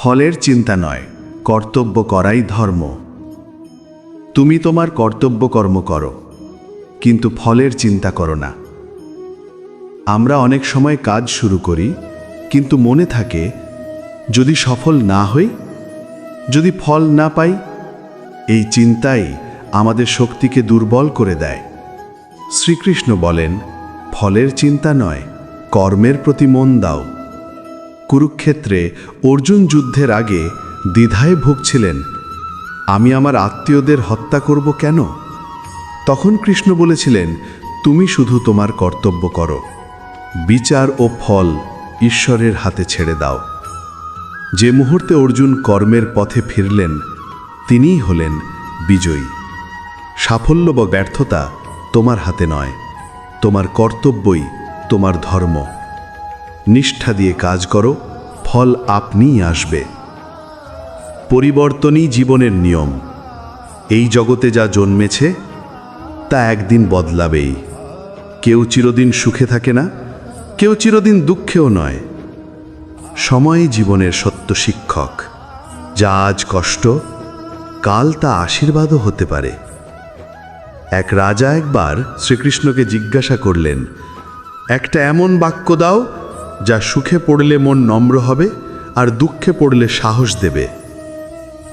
ফলের চিন্তা নয়, কর্তব্য করাই ধর্ম। তুমি তোমার কর্তব্য কর্ম করো, কিন্তু ফলের চিন্তা করো না। আমরা অনেক সময় কাজ শুরু করি, কিন্তু মনে থাকে, যদি সফল না হই, যদি ফল না পাই, এই চিন্তাই আমাদের শক্তিকে দুর্বল করে দেয়। শ্রীকৃষ্ণ বলেন, ফলের চিন্তা নয়, কর্মের প্রতি মন দাও। কুরুক্ষেত্রে অর্জুন যুদ্ধের আগে দ্বিধায় ভুগছিলেন, আমি আমার আত্মীয়দের হত্যা করব কেন? তখন কৃষ্ণ বলেছিলেন, তুমি শুধু তোমার কর্তব্য করো, বিচার ও ফল ঈশ্বরের হাতে ছেড়ে দাও। যে মুহূর্তে অর্জুন কর্মের পথে ফিরলেন, তিনিই হলেন বিজয়ী। সাফল্য বা ব্যর্থতা তোমার হাতে নয়, তোমার কর্তব্যই তোমার ধর্ম। নিষ্ঠা দিয়ে কাজ করো, ফল আপনিই আসবে। পরিবর্তনই জীবনের নিয়ম। এই জগতে যা জন্মেছে, তা একদিন বদলাবেই। কেউ চিরদিন সুখে থাকে না, কেউ চিরদিন দুঃখেও নয়। সময়ই জীবনের সত্য শিক্ষক। যা আজ কষ্ট, কাল তা আশীর্বাদও হতে পারে। এক রাজা একবার শ্রীকৃষ্ণকে জিজ্ঞাসা করলেন, একটা এমন বাক্য দাও যা সুখে পড়লে মন নম্র হবে আর দুঃখে পড়লে সাহস দেবে।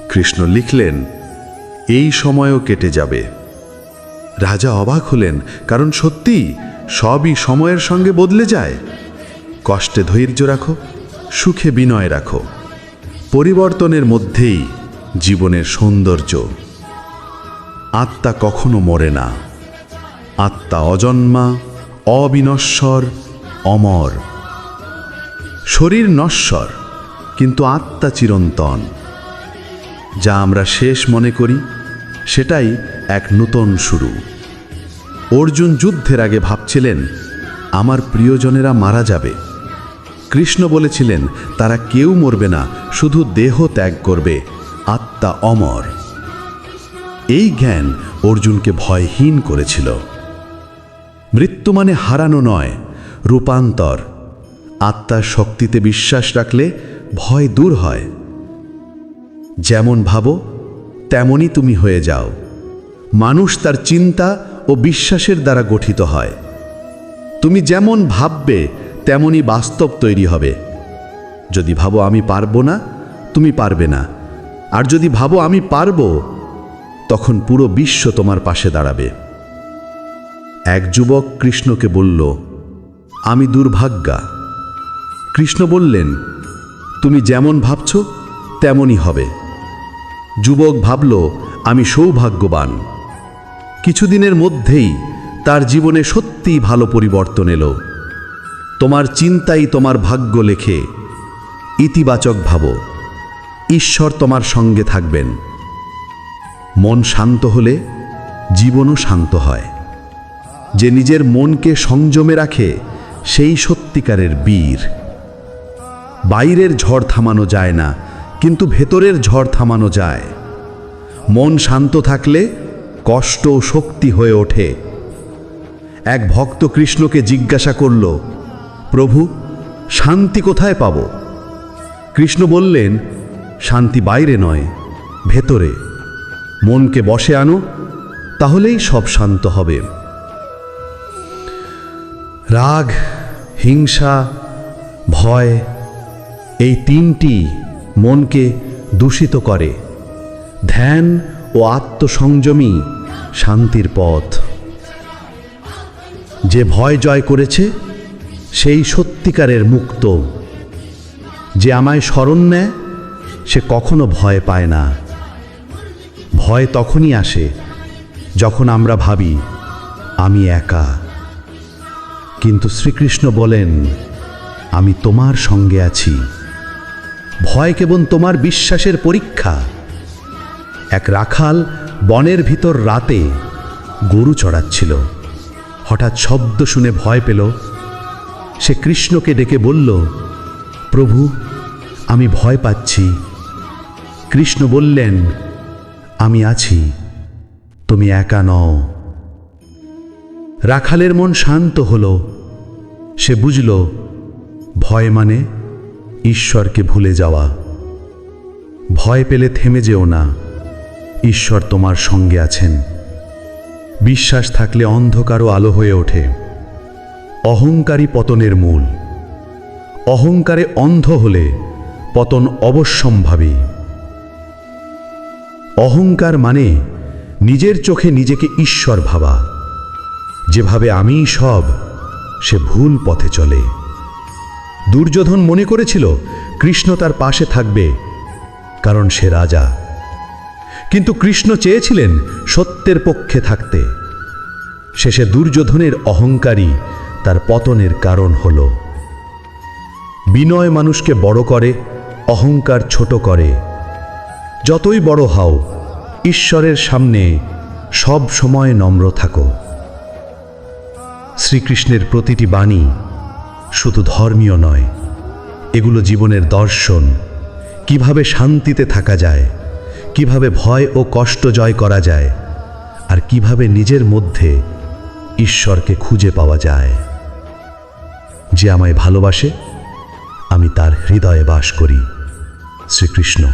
কৃষ্ণ লিখলেন, এই সময়ও কেটে যাবে। রাজা অবাক হলেন, কারণ সত্যি সবই সময়ের সঙ্গে বদলে যায়। কষ্টে ধৈর্য রাখো, সুখে বিনয় রাখো। পরিবর্তনের মধ্যেই জীবনের সৌন্দর্য। আত্মা কখনো মরে না। আত্মা অজন্মা, অবিনশ্বর, অমর। শরীর কিন্তু আত্মা চিরন্তন। যা আমরা শেষ মনে করি, সেটাই এক নূতন শুরু। অর্জুন যুদ্ধের আগে ভাবছিলেন, আমার প্রিয়জনেরা মারা যাবে। কৃষ্ণ বলেছিলেন, তারা কেউ মরবে না, শুধু দেহ ত্যাগ করবে, আত্মা অমর। এই জ্ঞান অর্জুনকে ভয়হীন করেছিল। মৃত্যু মানে হারানো নয়, রূপান্তর। আত্মার শক্তিতে বিশ্বাস রাখলে ভয় দূর হয়। যেমন ভাবো, তেমনই তুমি হয়ে যাও। মানুষ তার চিন্তা ও বিশ্বাসের দ্বারা গঠিত হয়। তুমি যেমন ভাববে, তেমনই বাস্তব তৈরি হবে। যদি ভাবো আমি পারব না, তুমি পারবে না। আর যদি ভাবো আমি পারব, তখন পুরো বিশ্ব তোমার পাশে দাঁড়াবে। এক যুবক কৃষ্ণকে বলল, আমি দুর্ভাগ্যা। কৃষ্ণ বললেন, তুমি যেমন ভাবছ, তেমনই হবে। যুবক ভাবল, আমি সৌভাগ্যবান। কিছুদিনের মধ্যেই তার জীবনে সত্যিই ভালো পরিবর্তন এলো। তোমার চিন্তাই তোমার ভাগ্য লেখে, ইতিবাচক ভাবো। ঈশ্বর তোমার সঙ্গে থাকবেন। মন শান্ত হলে জীবনও শান্ত হয়। যে নিজের মনকে সংযমে রাখে, সেই সত্যিকারের বীর। বাইরের ঝড় থামানো যায় না, কিন্তু ভেতরের ঝড় থামানো যায়। মন শান্ত থাকলে কষ্ট ও শক্তি হয়ে ওঠে। এক ভক্ত কৃষ্ণকে জিজ্ঞাসা করল, প্রভু, শান্তি কোথায় পাব? কৃষ্ণ বললেন, শান্তি বাইরে নয়, ভেতরে। মনকে বসে আনো, তাহলেই সব শান্ত হবে। রাগ, হিংসা, ভয় এই তিনটি মনকে দূষিত করে। ধ্যান ও আত্মসংযমী শান্তির পথ। যে ভয় জয় করেছে, সেই সত্যিকারের মুক্ত। যে আমায় স্মরণ নেয়, সে কখনো ভয় পায় না। ভয় তখনই আসে যখন আমরা ভাবি, আমি একা। কিন্তু শ্রীকৃষ্ণ বলেন, আমি তোমার সঙ্গে আছি। ভয় কেবল তোমার বিশ্বাসের পরীক্ষা। এক রাখাল বনের ভিতর রাতে গরু চড়াচ্ছিল। হঠাৎ শব্দ শুনে ভয় পেল। সে কৃষ্ণকে ডেকে বলল, প্রভু, আমি ভয় পাচ্ছি। কৃষ্ণ বললেন, আমি আছি, তুমি একা নও। রাখালের মন শান্ত হল। সে বুঝল, ভয় মানে ঈশ্বরকে ভুলে যাওয়া। ভয় পেলে থেমে যেও না। ঈশ্বর তোমার সঙ্গে আছেন। বিশ্বাস থাকলে অন্ধকারও আলো হয়ে ওঠে। অহংকারী পতনের মূল। অহংকারে অন্ধ হলে পতন অবশ্যম্ভাবী। অহংকার মানে নিজের চোখে নিজেকে ঈশ্বর ভাবা। যেভাবে আমিই সব, সে ভুল পথে চলে। দুর্যোধন মনে করেছিল কৃষ্ণ তার পাশে থাকবে, কারণ সে রাজা। কিন্তু কৃষ্ণ চেয়েছিলেন সত্যের পক্ষে থাকতে। শেষে দুর্যোধনের অহংকারী তার পতনের কারণ হল। বিনয় মানুষকে বড় করে, অহংকার ছোট করে। যতই বড় হও, ঈশ্বরের সামনে সব সময় নম্র থাকো। শ্রীকৃষ্ণের প্রতিটি বাণী শুধু ধর্মীয় নয়, এগুলো জীবনের দর্শন। কীভাবে শান্তিতে থাকা যায়, কীভাবে ভয় ও কষ্ট জয় করা যায়, আর কীভাবে নিজের মধ্যে ঈশ্বরকে খুঁজে পাওয়া যায়। যে আমায় ভালোবাসে, আমি তার হৃদয়ে বাস করি। শ্রীকৃষ্ণ।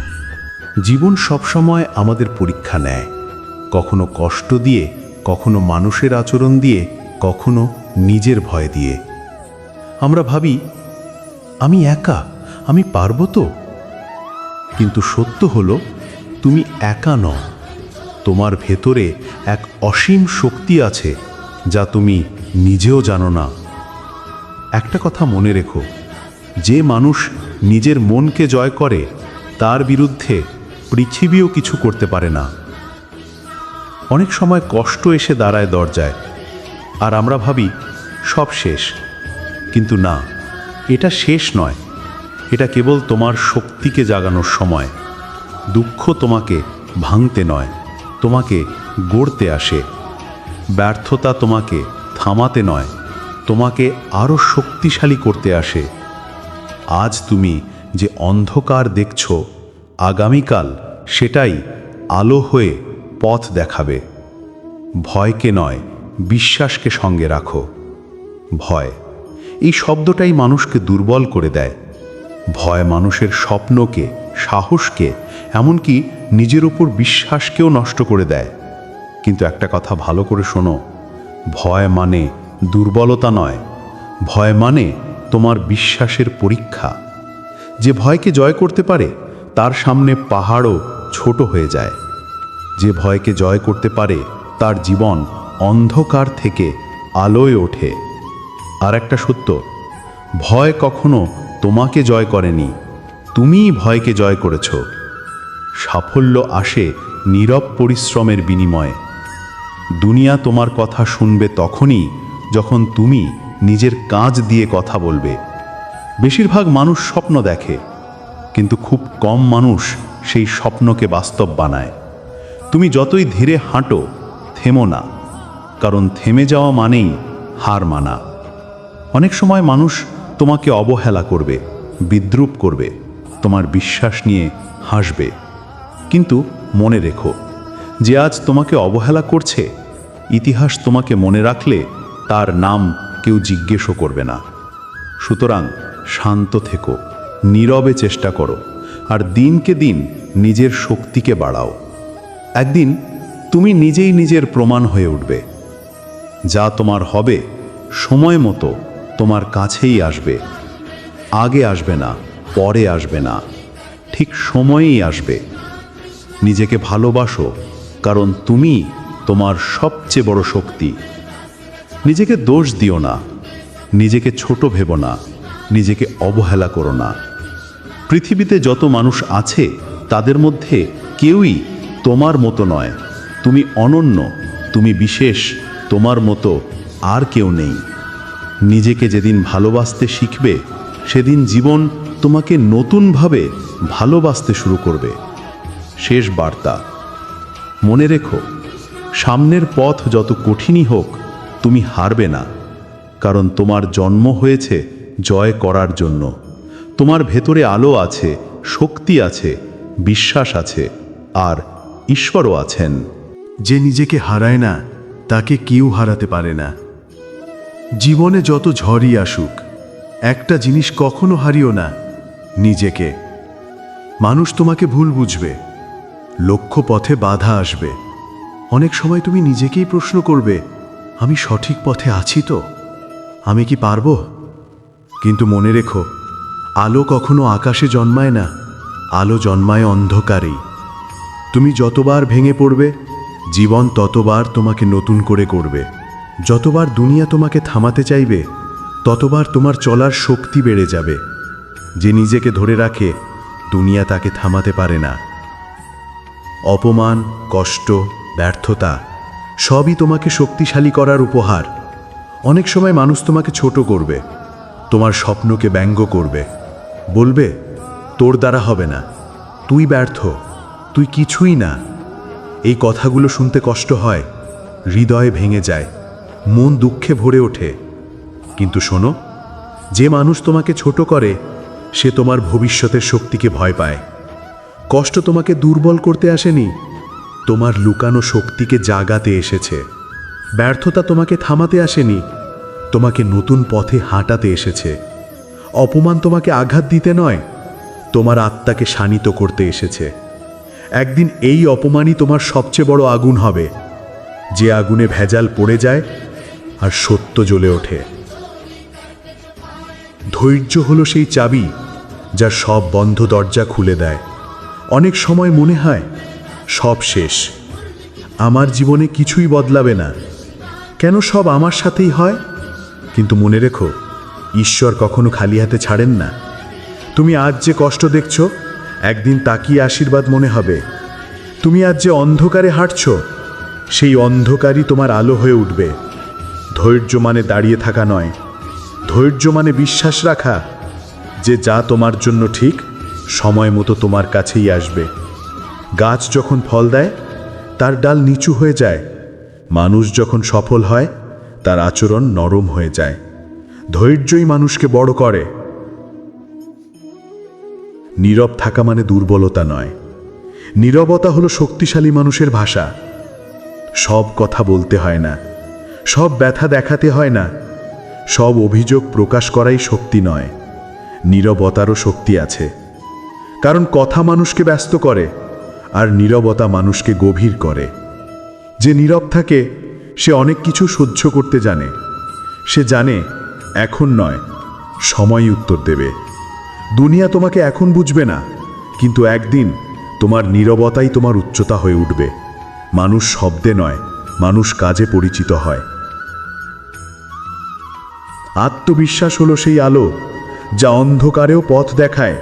জীবন সবসময় আমাদের পরীক্ষা নেয়। কখনো কষ্ট দিয়ে, কখনো মানুষের আচরণ দিয়ে, কখনো নিজের ভয় দিয়ে। আমরা ভাবি, আমি একা, আমি পারব তো? কিন্তু সত্য হলো, তুমি একা নও। তোমার ভেতরে এক অসীম শক্তি আছে, যা তুমি নিজেও জানো না। একটা কথা মনে রেখো, যে মানুষ নিজের মনকে জয় করে, তার বিরুদ্ধে পৃথিবীও কিছু করতে পারে না। অনেক সময় কষ্ট এসে দাঁড়ায় দরজায়, আর আমরা ভাবি, সব শেষ। কিন্তু না, এটা শেষ নয়। এটা কেবল তোমার শক্তিকে জাগানোর সময়। দুঃখ তোমাকে ভাঙতে নয়, তোমাকে গড়তে আসে। ব্যর্থতা তোমাকে থামাতে নয়, তোমাকে আরও শক্তিশালী করতে আসে। আজ তুমি যে অন্ধকার দেখছ, আগামীকাল সেটাই আলো হয়ে পথ দেখাবে। ভয়কে নয়, বিশ্বাসকে সঙ্গে রাখো। ভয়। এই শব্দটাই মানুষকে দুর্বল করে দেয়। ভয় মানুষের স্বপ্নকে, সাহসকে, এমনকি নিজের ওপর বিশ্বাসকেও নষ্ট করে দেয়। কিন্তু একটা কথা ভালো করে শোনো, ভয় মানে দুর্বলতা নয়। ভয় মানে তোমার বিশ্বাসের পরীক্ষা। যে ভয়কে জয় করতে পারে, তার সামনে পাহাড়ও ছোট হয়ে যায়। যে ভয়কে জয় করতে পারে, তার জীবন অন্ধকার থেকে আলোয় ওঠে। আর একটা সত্য, ভয় কখনো তোমাকে জয় করেনি, তুমিই ভয়কে জয় করেছ। সাফল্য আসে নীরব পরিশ্রমের বিনিময়ে। দুনিয়া তোমার কথা শুনবে তখনই যখন তুমি নিজের কাজ দিয়ে কথা বলবে। বেশিরভাগ মানুষ স্বপ্ন দেখে, কিন্তু খুব কম মানুষ সেই স্বপ্নকে বাস্তব বানায়। তুমি যতই ধীরে হাঁটো, থেমো না, কারণ থেমে যাওয়া মানেই হার মানা। অনেক সময় মানুষ তোমাকে অবহেলা করবে, বিদ্রুপ করবে, তোমার বিশ্বাস নিয়ে হাসবে। কিন্তু মনে রেখো, যে আজ তোমাকে অবহেলা করছে, ইতিহাস তোমাকে মনে রাখলে তার নাম কেউ জিজ্ঞেসও করবে না। সুতরাং শান্ত থেকো, নীরবে চেষ্টা করো, আর দিনকে দিন নিজের শক্তিকে বাড়াও। একদিন তুমি নিজেই নিজের প্রমাণ হয়ে উঠবে। যা তোমার হবে সময় মতো তোমার কাছেই আসবে। আগে আসবে না, পরে আসবে না, ঠিক সময়েই আসবে। নিজেকে ভালোবাসো, কারণ তুমি তোমার সবচেয়ে বড় শক্তি। নিজেকে দোষ দিও না, নিজেকে ছোট ভেবো না, নিজেকে অবহেলা করো না। পৃথিবীতে যত মানুষ আছে, তাদের মধ্যে কেউই তোমার মতো নয়। তুমি অনন্য, তুমি বিশেষ, তোমার মতো আর কেউ নেই। নিজেকে যেদিন ভালোবাসতে শিখবে, সেদিন জীবন তোমাকে নতুনভাবে ভালোবাসতে শুরু করবে। শেষ বার্তা। মনে রেখো, সামনের পথ যত কঠিনই হোক, তুমি হারবে না। কারণ তোমার জন্ম হয়েছে জয় করার জন্য। তোমার ভেতরে আলো আছে, শক্তি আছে, বিশ্বাস আছে, আর ঈশ্বরও আছেন। যে নিজেকে হারায় না, তাকে কেউ হারাতে পারে না। জীবনে যত ঝড়ই আসুক, একটা জিনিস কখনো হারিও না, নিজেকে। মানুষ তোমাকে ভুল বুঝবে, লক্ষ্য পথে বাধা আসবে। অনেক সময় তুমি নিজেকেই প্রশ্ন করবে, আমি সঠিক পথে আছি তো? আমি কি পারব? কিন্তু মনে রেখো, আলো কখনো আকাশে জন্মায় না, আলো জন্মায় অন্ধকারেই। তুমি যতবার ভেঙে পড়বে, জীবন ততবার তোমাকে নতুন করে করবে। যতবার দুনিয়া তোমাকে থামাতে চাইবে, ততবার তোমার চলার শক্তি বেড়ে যাবে। যে নিজেকে ধরে রাখে, দুনিয়া তাকে থামাতে পারে না। অপমান, কষ্ট, ব্যর্থতা, সবই তোমাকে শক্তিশালী করার উপহার। অনেক সময় মানুষ তোমাকে ছোট করবে, তোমার স্বপ্নকে ব্যঙ্গ করবে। বলবে, তোর দ্বারা হবে না, তুই ব্যর্থ, তুই কিছুই না। এই কথাগুলো শুনতে কষ্ট হয়, হৃদয়ে ভেঙে যায়। মন দুঃখে ভরে ওঠে। কিন্তু শোনো, যে মানুষ তোমাকে ছোট করে, সে তোমার ভবিষ্যতের শক্তিকে ভয় পায়। কষ্ট তোমাকে দুর্বল করতে আসেনি, তোমার লুকানো শক্তিকে জাগাতে এসেছে। ব্যর্থতা তোমাকে থামাতে আসেনি, তোমাকে নতুন পথে হাঁটাতে এসেছে। অপমান তোমাকে আঘাত দিতে নয়, তোমার আত্মাকে শানিত করতে এসেছে। একদিন এই অপমানই তোমার সবচেয়ে বড় আগুন হবে। যে আগুনে ভেজাল পড়ে যায় আর সত্য জ্বলে ওঠে। ধৈর্য হলো সেই চাবি যা সব বন্ধ দরজা খুলে দেয়। অনেক সময় মনে হয়, সব শেষ। আমার জীবনে কিছুই বদলাবে না। কেন সব আমার সাথেই হয়? কিন্তু মনে রেখো, ঈশ্বর কখনো খালি হাতে ছাড়েন না। তুমি আজ যে কষ্ট দেখছ, একদিন তাকিয়ে আশীর্বাদ মনে হবে। তুমি আজ যে অন্ধকারে হাঁটছ, সেই অন্ধকারই তোমার আলো হয়ে উঠবে। ধৈর্য মানে দাঁড়িয়ে থাকা নয়। ধৈর্য মানে বিশ্বাস রাখা, যে যা তোমার জন্য ঠিক, সময় মতো তোমার কাছেই আসবে। গাছ যখন ফল দেয়, তার ডাল নিচু হয়ে যায়। মানুষ যখন সফল হয়, তার আচরণ নরম হয়ে যায়। ধৈর্যই মানুষকে বড় করে। নীরব থাকা মানে দুর্বলতা নয়। নীরবতা হলো শক্তিশালী মানুষের ভাষা। সব কথা বলতে হয় না। সব ব্যথা দেখাতে হয় না। সব অভিযোগ প্রকাশ করাই শক্তি নয়। নীরবতারও শক্তি আছে। কারণ কথা মানুষকে ব্যস্ত করে, আর নীরবতা মানুষকে গভীর করে। যে নীরব থাকে, সে অনেক কিছু সহ্য করতে জানে। সে জানে, এখন নয় সময় উত্তর দেবে। দুনিয়া তোমাকে এখন বুঝবে না, কিন্তু একদিন তোমার নীরবতাই তোমার উচ্চতা হয়ে উঠবে। মানুষ শব্দে নয়, মানুষ কাজে পরিচিত হয়। আত্মবিশ্বাস হলো সেই আলো, যা অন্ধকারেও পথ দেখায়।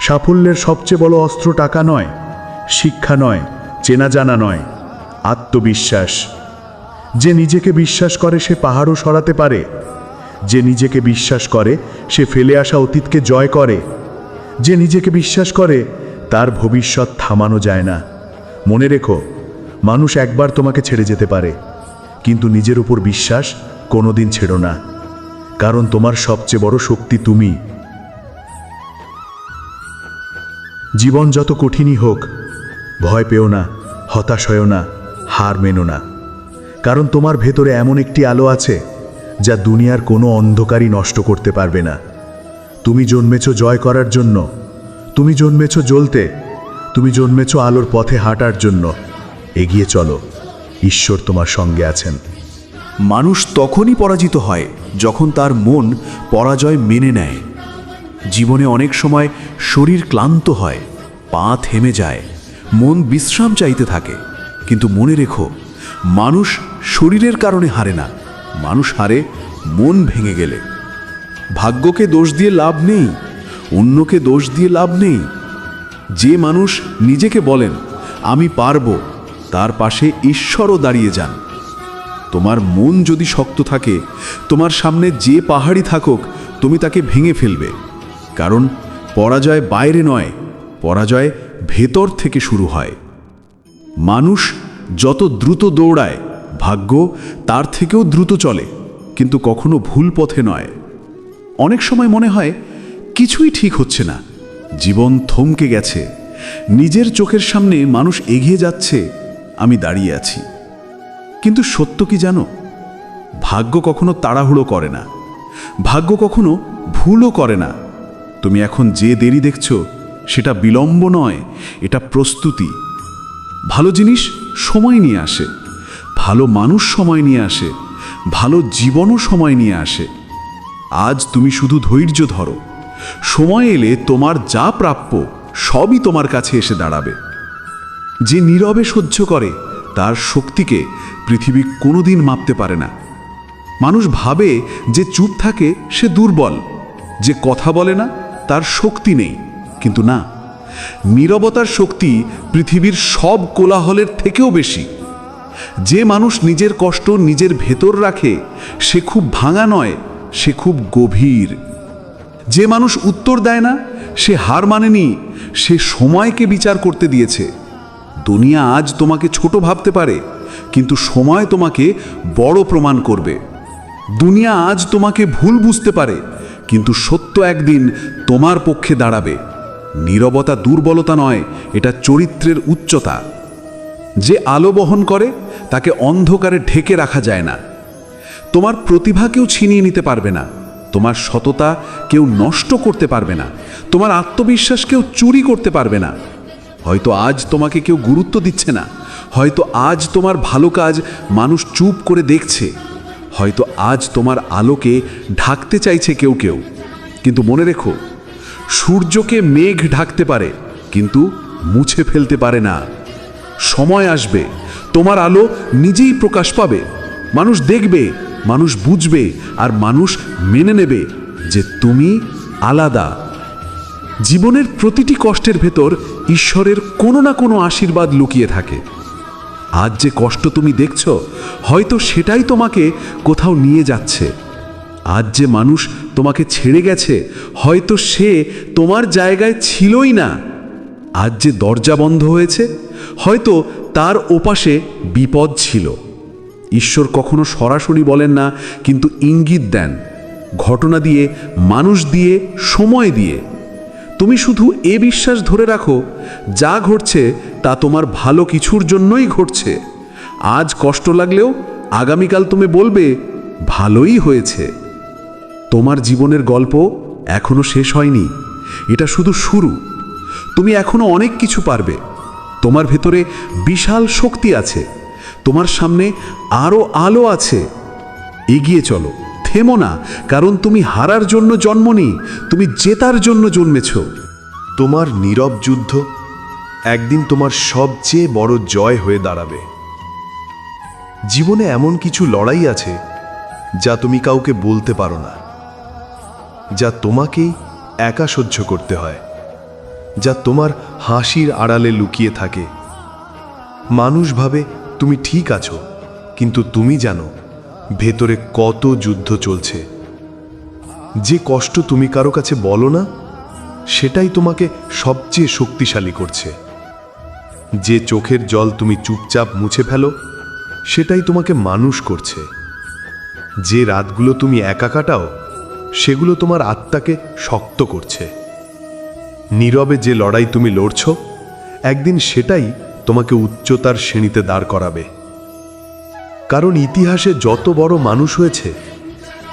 সাফল্যের সবচেয়ে বড় অস্ত্র টাকা নয়, শিক্ষা নয় চেনা জানা নয়, আত্মবিশ্বাস। যে নিজেকে বিশ্বাস করে সে পাহাড়ও সরাতে পারে, যে নিজেকে বিশ্বাস করে সে ফেলে আসা অতীতকে জয় করে, যে নিজেকে বিশ্বাস করে তার ভবিষ্যৎ থামানো যায় না। মনে রেখো, মানুষ একবার তোমাকে ছেড়ে যেতে পারে, কিন্তু নিজের উপর বিশ্বাস কোনোদিন ছেড়ো না। কারণ তোমার সবচেয়ে বড় শক্তি তুমি। জীবন যত কঠিনই হোক, ভয় পেও না, হতাশ হয়েও না, হার মেনো না। কারণ তোমার ভেতরে এমন একটি আলো আছে, যা দুনিয়ার কোনো অন্ধকারই নষ্ট করতে পারবে না। তুমি জন্মেছ জয় করার জন্য, তুমি জন্মেছ জ্বলতে, তুমি জন্মেছ আলোর পথে হাঁটার জন্য। এগিয়ে চলো, ঈশ্বর তোমার সঙ্গে আছেন। মানুষ তখনই পরাজিত হয় যখন তার মন পরাজয় মেনে নেয়, জীবনে অনেক সময় শরীর ক্লান্ত হয়, পা থেমে যায়, মন বিশ্রাম চাইতে থাকে। কিন্তু মনে রেখো, মানুষ শরীরের কারণে হারে না, মানুষ হারে মন ভেঙে গেলে। ভাগ্যকে দোষ দিয়ে লাভ নেই, অন্যকে দোষ দিয়ে লাভ নেই। যে মানুষ নিজেকে বলেন, আমি পারব, তার পাশে ঈশ্বরও দাঁড়িয়ে যান। তোমার মন যদি শক্ত থাকে, তোমার সামনে যে পাহাড়ি থাকুক, তুমি তাকে ভেঙে ফেলবে। কারণ পরাজয় বাইরে নয়, পরাজয় ভেতর থেকে শুরু হয়। মানুষ যত দ্রুত দৌড়ায়, ভাগ্য তার থেকেও দ্রুত চলে, কিন্তু কখনো ভুল পথে নয়। অনেক সময় মনে হয়, কিছুই ঠিক হচ্ছে না, জীবন থমকে গেছে, নিজের চোখের সামনে মানুষ এগিয়ে যাচ্ছে, আমি দাঁড়িয়ে আছি। কিন্তু সত্য কি জানো? ভাগ্য কখনো তাড়াহুড়ো করে না। ভাগ্য কখনো ভুলও করে না। তুমি এখন যে দেরি দেখছ, সেটা বিলম্ব নয়, এটা প্রস্তুতি। ভালো জিনিস সময় নিয়ে আসে। ভালো মানুষ সময় নিয়ে আসে। ভালো জীবনও সময় নিয়ে আসে। আজ তুমি শুধু ধৈর্য ধরো। সময় এলে তোমার যা প্রাপ্য সবই তোমার কাছে এসে দাঁড়াবে। যে নীরবে সহ্য করে তার শক্তিকে পৃথিবী কোনোদিন মাপতে পারে না। মানুষ ভাবে যে চুপ থাকে, সে দুর্বল। যে কথা বলে না, তার শক্তি নেই। কিন্তু না, নীরবতার শক্তি পৃথিবীর সব কোলাহলের থেকেও বেশি। যে মানুষ নিজের কষ্ট নিজের ভেতর রাখে, সে খুব ভাঙা নয়, সে খুব গভীর। যে মানুষ উত্তর দেয় না, সে হার মানেনি, সে সময়কে বিচার করতে দিয়েছে। দুনিয়া আজ তোমাকে ছোট ভাবতে পারে, কিন্তু সময় তোমাকে বড় প্রমাণ করবে। দুনিয়া আজ তোমাকে ভুল বুঝতে পারে, কিন্তু সত্য একদিন তোমার পক্ষে দাঁড়াবে। নীরবতা দুর্বলতা নয়, এটা চরিত্রের উচ্চতা। যে আলো বহন করে, তাকে অন্ধকারে ঢেকে রাখা যায় না। তোমার প্রতিভা কেউ ছিনিয়ে নিতে পারবে না, তোমার সততা কেউ নষ্ট করতে পারবে না, তোমার আত্মবিশ্বাস কেউ চুরি করতে পারবে না। হয়তো আজ তোমাকে কেউ গুরুত্ব দিচ্ছে না। হয়তো আজ তোমার ভালো কাজ মানুষ চুপ করে দেখছে। হয়তো আজ তোমার আলোকে ঢাকতে চাইছে কেউ কেউ। কিন্তু মনে রেখো, সূর্যকে মেঘ ঢাকতে পারে, কিন্তু মুছে ফেলতে পারে না। সময় আসবে, তোমার আলো নিজেই প্রকাশ পাবে। মানুষ দেখবে, মানুষ বুঝবে, আর মানুষ মেনে নেবে যে তুমি আলাদা। জীবনের প্রতিটি কষ্টের ভেতর ঈশ্বরের কোনো না কোনো আশীর্বাদ লুকিয়ে থাকে। আজ যে কষ্ট তুমি দেখছ, হয়তো সেটাই তোমাকে কোথাও নিয়ে যাচ্ছে। আজ যে মানুষ তোমাকে ছেড়ে গেছে, হয়তো সে তোমার জায়গায় ছিলই না। আজ যে দরজা বন্ধ হয়েছে, হয়তো তার ওপাশে বিপদ ছিল। ঈশ্বর কখনো সরাসরি বলেন না, কিন্তু ইঙ্গিত দেন। ঘটনা দিয়ে, মানুষ দিয়ে, সময় দিয়ে। তুমি শুধু এ বিশ্বাস ধরে রাখো, যা ঘটছে তা তোমার ভালো কিছুর জন্যই ঘটছে। আজ কষ্ট লাগলেও আগামীকাল তুমি বলবে, ভালোই হয়েছে। তোমার জীবনের গল্প এখনও শেষ হয়নি। এটা শুধু শুরু। তুমি এখনও অনেক কিছু পারবে। তোমার ভেতরে বিশাল শক্তি আছে। তোমার সামনে আরও আলো আছে। এগিয়ে চলো। থেমো না, কারণ তুমি হারার জন্য জন্মনি তুমি জেতার জন্য জন্মেছ। তোমার নীরব যুদ্ধ একদিন তোমার সবচেয়ে বড় জয় হয়ে দাঁড়াবে। জীবনে এমন কিছু লড়াই আছে যা তুমি কাউকে বলতে পারো না, যা তোমাকেই একা সহ্য করতে হয়, যা তোমার হাসির আড়ালে লুকিয়ে থাকে। মানুষ ভাবে তুমি ঠিক আছো, কিন্তু তুমি জানো ভেতরে কত যুদ্ধ চলছে। যে কষ্ট তুমি কারও কাছে বলো না, সেটাই তোমাকে সবচেয়ে শক্তিশালী করছে। যে চোখের জল তুমি চুপচাপ মুছে ফেলো, সেটাই তোমাকে মানুষ করছে। যে রাতগুলো তুমি একা কাটাও, সেগুলো তোমার আত্মাকে শক্ত করছে। নীরবে যে লড়াই তুমি লড়ছ, একদিন সেটাই তোমাকে উচ্চতার শ্রেণীতে দাঁড় করাবে। কারণ ইতিহাসে যত বড় মানুষ হয়েছে,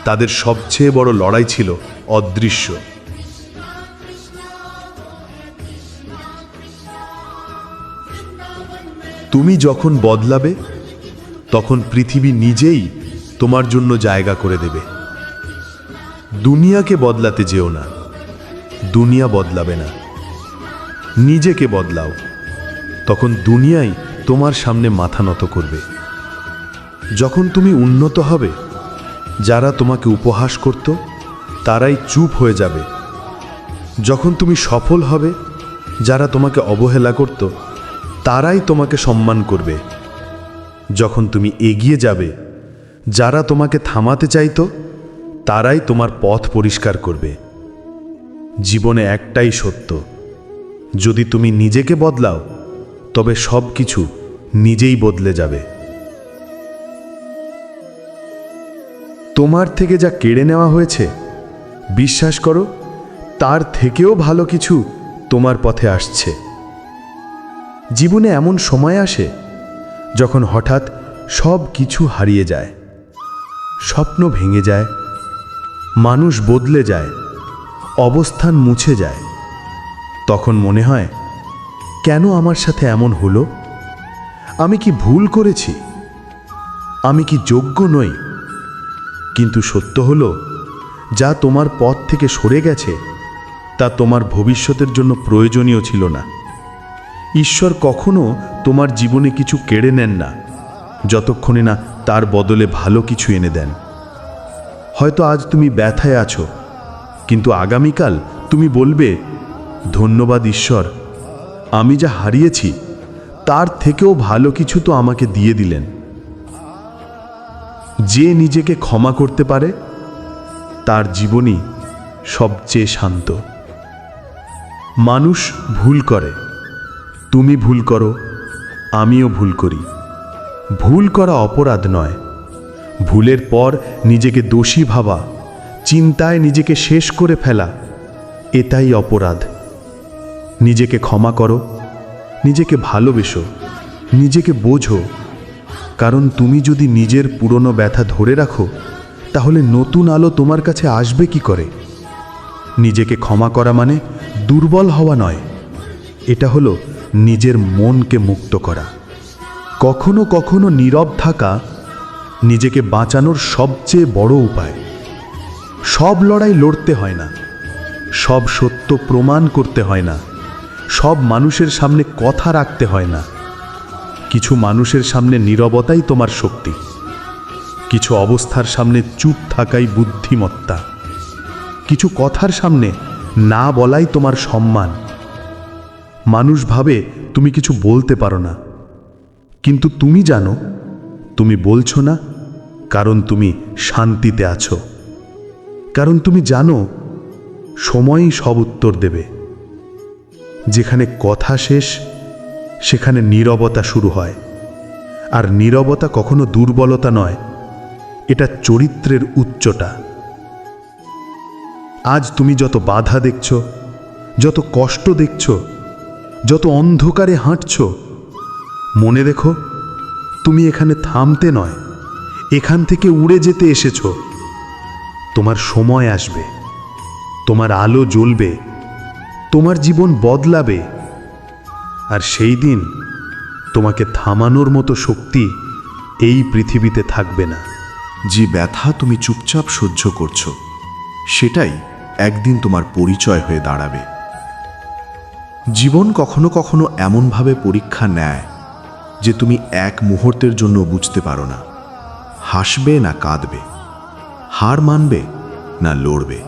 তাদের সবচেয়ে বড় লড়াই ছিল অদৃশ্য। তুমি যখন বদলাবে, তখন পৃথিবী নিজেই তোমার জন্য জায়গা করে দেবে। দুনিয়াকে বদলাতে যেও না। দুনিয়া বদলাবে না। নিজেকে বদলাও। তখন দুনিয়াই তোমার সামনে মাথা নত করবে। যখন তুমি উন্নত হবে, যারা তোমাকে উপহাস করত, তারাই চুপ হয়ে যাবে। যখন তুমি সফল হবে, যারা তোমাকে অবহেলা করত, তারাই তোমাকে সম্মান করবে। যখন তুমি এগিয়ে যাবে, যারা তোমাকে থামাতে চাইত, তারাই তোমার পথ পরিষ্কার করবে। জীবনে একটাই সত্য, যদি তুমি নিজেকে বদলাও, তবে সব কিছু নিজেই বদলে যাবে। তোমার থেকে যা কেড়ে নেওয়া হয়েছে, বিশ্বাস করো, তার থেকেও ভালো কিছু তোমার পথে আসছে। জীবনে এমন সময় আসে যখন হঠাৎ সব কিছু হারিয়ে যায়, স্বপ্ন ভেঙে যায়, মানুষ বদলে যায়, অবস্থান মুছে যায়। তখন মনে হয়, কেন আমার সাথে এমন হলো? আমি কি ভুল করেছি? আমি কি যোগ্য নই? কিন্তু সত্য হলো, যা তোমার পথ থেকে সরে গেছে, তা তোমার ভবিষ্যতের জন্য প্রয়োজনীয় ছিল না। ঈশ্বর কখনো তোমার জীবনে কিছু কেড়ে নেন না, যতক্ষণে না তার বদলে ভালো কিছু এনে দেন। হয়তো আজ তুমি ব্যথায় আছো, কিন্তু আগামীকাল তুমি বলবে, ধন্যবাদ ঈশ্বর, আমি যা হারিয়েছি, তার থেকেও ভালো কিছু তো আমাকে দিয়ে দিলেন। যে নিজেকে ক্ষমা করতে পারে, তার জীবনই সবচেয়ে শান্ত। মানুষ ভুল করে, তুমি ভুল করো, আমিও ভুল করি। ভুল করা অপরাধ নয়। ভুলের পর নিজেকে দোষী ভাবা, চিন্তায় নিজেকে শেষ করে ফেলা, এটাই অপরাধ। নিজেকে ক্ষমা করো, নিজেকে ভালোবেসো, নিজেকে বোঝো কারণ তুমি যদি নিজের পুরনো ব্যথা ধরে রাখো, তাহলে নতুন আলো তোমার কাছে আসবে কি করে? নিজেকে ক্ষমা করা মানে দুর্বল হওয়া নয়। এটা হলো নিজের মনকে মুক্ত করা। কখনো কখনো নীরব থাকা নিজেকে বাঁচানোর সবচেয়ে বড় উপায়। সব লড়াই লড়তে হয় না। সব সত্য প্রমাণ করতে হয় না। সব মানুষের সামনে কথা রাখতে হয় না। কিছু মানুষের সামনে নীরবতাই তোমার শক্তি। কিছু অবস্থার সামনে চুপ থাকাই বুদ্ধিমত্তা। কিছু কথার সামনে না বলাই তোমার সম্মান। মানুষ ভাবে তুমি কিছু বলতে পারো না। কিন্তু তুমি জানো, তুমি বলছো না কারণ তুমি শান্তিতে আছো। কারণ তুমি জানো, সময়ই সব উত্তর দেবে। যেখানে কথা শেষ সেখানে নীরবতা শুরু হয়। আর নীরবতা কখনো দুর্বলতা নয়, এটা চরিত্রের উচ্চটা আজ তুমি যত বাধা দেখছ, যত কষ্ট দেখছ, যত অন্ধকারে হাঁটছ, মনে দেখো তুমি এখানে থামতে নয়, এখান থেকে উড়ে যেতে এসেছ। তোমার সময় আসবে, তোমার আলো জ্বলবে, তোমার জীবন বদলাবে। আর সেই দিন তোমাকে থামানোর মতো শক্তি এই পৃথিবীতে থাকবে না। যে ব্যথা তুমি চুপচাপ সহ্য করছ, সেটাই একদিন তোমার পরিচয় হয়ে দাঁড়াবে। জীবন কখনো কখনো এমনভাবে পরীক্ষা নেয় যে তুমি এক মুহূর্তের জন্য বুঝতে পারো না, হাসবে না কাঁদবে, হার মানবে না লড়বে।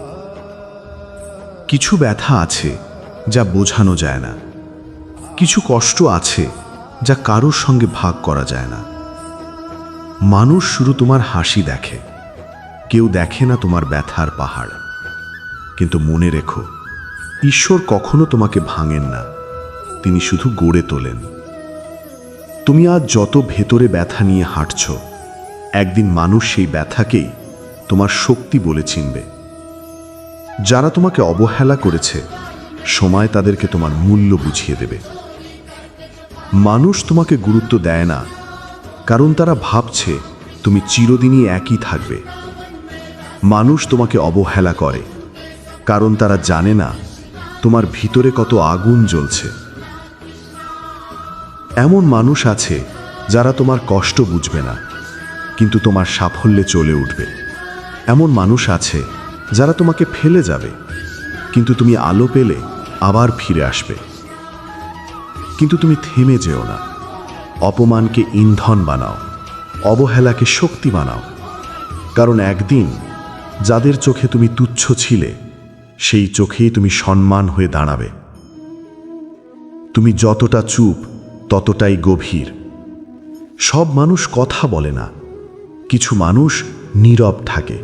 কিছু ব্যথা আছে যা বোঝানো যায় না। কিছু কষ্ট আছে যা কারোর সঙ্গে ভাগ করা যায় না। মানুষ শুধু তোমার হাসি দেখে, কেউ দেখে না তোমার ব্যথার পাহাড়। কিন্তু মনে রেখো, ঈশ্বর কখনো তোমাকে ভাঙেন না, তিনি শুধু গড়ে তোলেন। তুমি আজ যত ভেতরে ব্যথা নিয়ে হাঁটছ, একদিন মানুষ সেই ব্যথাকেই তোমার শক্তি বলে চিনবে। যারা তোমাকে অবহেলা করেছে, সময় তাদেরকে তোমার মূল্য বুঝিয়ে দেবে। মানুষ তোমাকে গুরুত্ব দেয় না, কারণ তারা ভাবছে তুমি চিরদিনই একই থাকবে। মানুষ তোমাকে অবহেলা করে, কারণ তারা জানে না তোমার ভিতরে কত আগুন জ্বলছে। এমন মানুষ আছে যারা তোমার কষ্ট বুঝবে না, কিন্তু তোমার সাফল্যে চলে উঠবে। এমন মানুষ আছে যারা তোমাকে ফেলে যাবে, কিন্তু তুমি আলো পেলে আবার ফিরে আসবে। কিন্তু তুমি থেমে যেও না। অপমানকে ইন্ধন বানাও, অবহেলাকে শক্তি বানাও। কারণ একদিন যাদের চোখে তুমি তুচ্ছ ছিলে, সেই চোখেই তুমি সম্মান হয়ে দাঁড়াবে। তুমি যতটা চুপ, ততটাই গভীর। সব মানুষ কথা বলে না। কিছু মানুষ নীরব থাকে,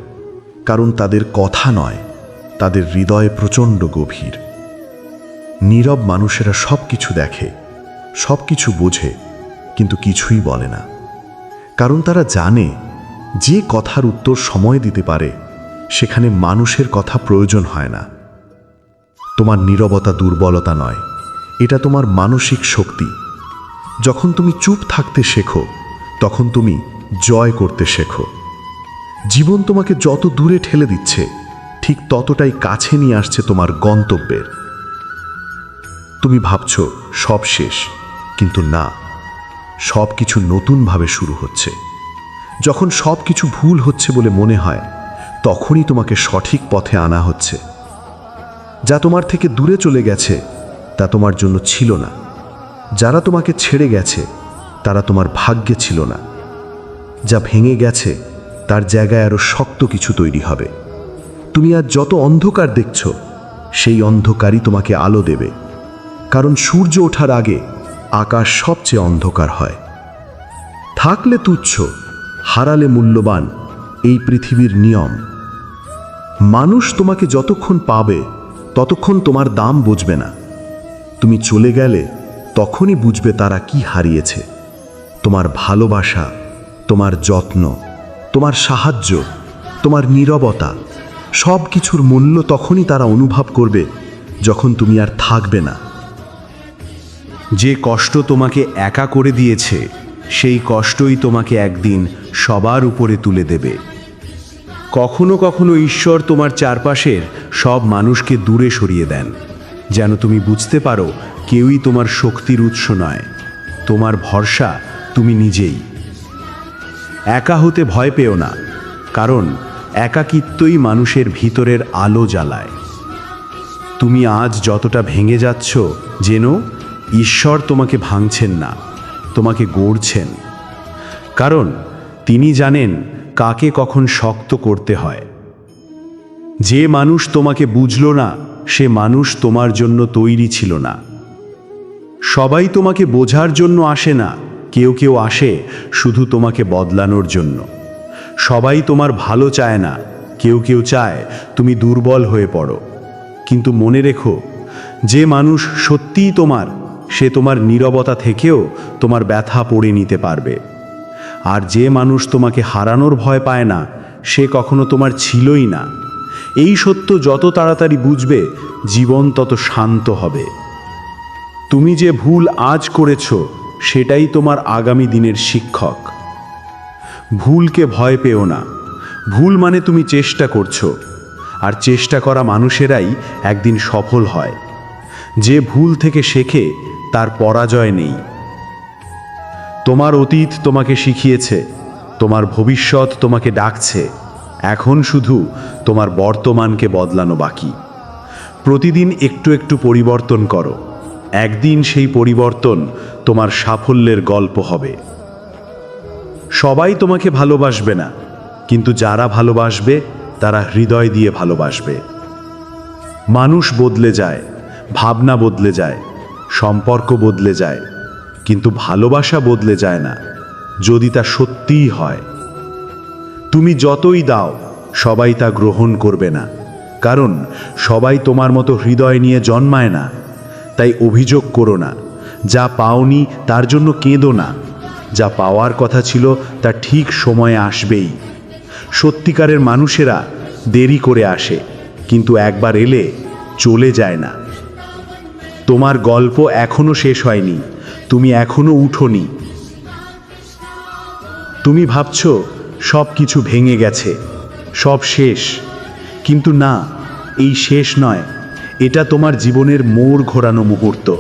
কারণ তাদের কথা নয়, তাদের হৃদয় প্রচণ্ড গভীর। নীরব মানুষেরা সব কিছু দেখে। সব কিছু বোঝে, কিন্তু কিছুই বলে না। কারণ তারা জানে, যে কথার উত্তর সময় দিতে পারে, সেখানে মানুষের কথা প্রয়োজন হয় না। তোমার নীরবতা দুর্বলতা নয়, এটা তোমার মানসিক শক্তি। যখন তুমি চুপ থাকতে শেখো, তখন তুমি জয় করতে শেখো। জীবন তোমাকে যত দূরে ঠেলে দিচ্ছে, ঠিক ততটাই কাছে নিয়ে আসছে তোমার গন্তব্যের। তুমি ভাবছ, সব শেষ। কিন্তু না সব কিছু নতুনভাবে শুরু হচ্ছে। যখন সব কিছু ভুল হচ্ছে বলে মনে হয়, তখনই তোমাকে সঠিক পথে আনা হচ্ছে। যা তোমার থেকে দূরে চলে গেছে, তা তোমার জন্য ছিল না। যারা তোমাকে ছেড়ে গেছে, তারা তোমার ভাগ্যে ছিল না। যা ভেঙে গেছে, তার জায়গায় আরও শক্ত কিছু তৈরি হবে। তুমি আজ যত অন্ধকার দেখছ, সেই অন্ধকারই তোমাকে আলো দেবে। কারণ সূর্য ওঠার আগে আকাশ সবচেয়ে অন্ধকার হয়। থাকলে তুচ্ছ, হারালে মূল্যবান এই পৃথিবীর নিয়ম। মানুষ তোমাকে যতক্ষণ পাবে, ততক্ষণ তোমার দাম বুঝবে না। তুমি চলে গেলে তখনই বুঝবে তারা কি হারিয়েছে। তোমার ভালোবাসা, তোমার যত্ন, তোমার সাহায্য, তোমার নীরবতা সব কিছুর মূল্য তখনই তারা অনুভব করবে যখন তুমি আর থাকবে না। যে কষ্ট তোমাকে একা করে দিয়েছে, সেই কষ্টই তোমাকে একদিন সবার উপরে তুলে দেবে। কখনো কখনো ঈশ্বর তোমার চারপাশের সব মানুষকে দূরে সরিয়ে দেন, যেন তুমি বুঝতে পারো কেউই তোমার শক্তির উৎস নয়, তোমার ভরসা তুমি নিজেই। একা হতে ভয় পেও না, কারণ একাকিত্বই মানুষের ভিতরের আলো জ্বালায়। তুমি আজ যতটা ভেঙে যাচ্ছ যেন ঈশ্বর তোমাকে ভাঙছেন না, তোমাকে গড়ছেন। কারণ তিনি জানেন কাকে কখন শক্ত করতে হয়। যে মানুষ তোমাকে বুঝলো না, সে মানুষ তোমার জন্য তৈরি ছিল না। সবাই তোমাকে বোঝার জন্য আসে না, কেউ কেউ আসে শুধু তোমাকে বদলানোর জন্য। সবাই তোমার ভালো চায় না, কেউ কেউ চায় তুমি দুর্বল হয়ে পড়ো। কিন্তু মনে রেখো, যে মানুষ সত্যিই তোমার সে তোমার নীরবতা থেকেও তোমার ব্যথা পড়ে নিতে পারবে। আর যে মানুষ তোমাকে হারানোর ভয় পায় না, সে কখনো তোমার ছিলই না। এই সত্য যত তাড়াতাড়ি বুঝবে, জীবন তত শান্ত হবে। তুমি যে ভুল আজ করেছ, সেটাই তোমার আগামী দিনের শিক্ষক। ভুলকে ভয় পেও না। ভুল মানে তুমি চেষ্টা করছ। আর চেষ্টা করা মানুষেরাই একদিন সফল হয়। যে ভুল থেকে শেখে তার পরাজয় নেই। তোমার অতীত তোমাকে শিখিয়েছে, তোমার ভবিষ্যৎ তোমাকে ডাকছে, এখন শুধু তোমার বর্তমানকে বদলানো বাকি। প্রতিদিন একটু একটু পরিবর্তন করো, একদিন সেই পরিবর্তন তোমার সাফল্যের গল্প হবে। সবাই তোমাকে ভালোবাসবে না, কিন্তু যারা ভালোবাসবে, তারা হৃদয় দিয়ে ভালোবাসবে। মানুষ বদলে যায়, ভাবনা বদলে যায় সম্পর্ক বদলে যায়, কিন্তু ভালোবাসা বদলে যায় না, যদি তা সত্যিই হয়। তুমি যতই দাও, সবাই তা গ্রহণ করবে না, কারণ সবাই তোমার মতো হৃদয় নিয়ে জন্মায় না, তাই অভিযোগ করো না, যা পাওনি তার জন্য কেঁদো না, যা পাওয়ার কথা ছিল তা ঠিক সময়ে আসবেই। সত্যিকারের মানুষেরা দেরি করে আসে, কিন্তু একবার এলে চলে যায় না। তোমার গল্প এখনও শেষ হয়নি। তুমি এখনও উঠোনি। তুমি ভাবছ, সব কিছু ভেঙে গেছে। সব শেষ। কিন্তু না, এই শেষ নয়। এটা তোমার জীবনের মোড় ঘোরানো মুহূর্ত।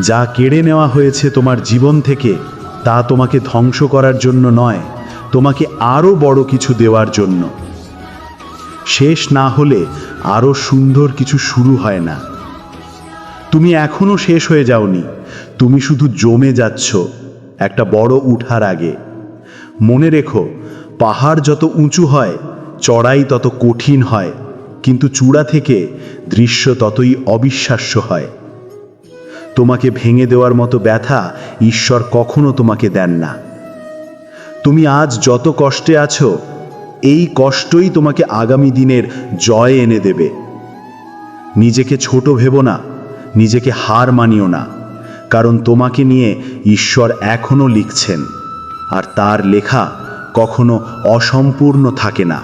যা কেড়ে নেওয়া হয়েছে তোমার জীবন থেকে, তা তোমাকে ধ্বংস করার জন্য নয়, তোমাকে আরও বড় কিছু দেওয়ার জন্য। শেষ না হলে আরও সুন্দর কিছু শুরু হয় না। তুমি এখনও শেষ হয়ে যাওনি। তুমি শুধু জমে যাচ্ছ, একটা বড় উঠার আগে। মনে রেখো, পাহাড় যত উঁচু হয়, চড়াই তত কঠিন হয়, কিন্তু চূড়া থেকে দৃশ্য ততই অবিশ্বাস্য হয়। তোমাকে ভেঙে দেওয়ার মতো ব্যথা ঈশ্বর কখনো তোমাকে দেন না। তুমি আজ যত কষ্টে আছো, এই কষ্টই তোমাকে আগামী দিনের জয় এনে দেবে। নিজেকে ছোট ভেব না নিজেকে হার মানিও না, কারণ তোমাকে নিয়ে ঈশ্বর এখনও লিখছেন, আর তার লেখা কখনো অসম্পূর্ণ থাকে না।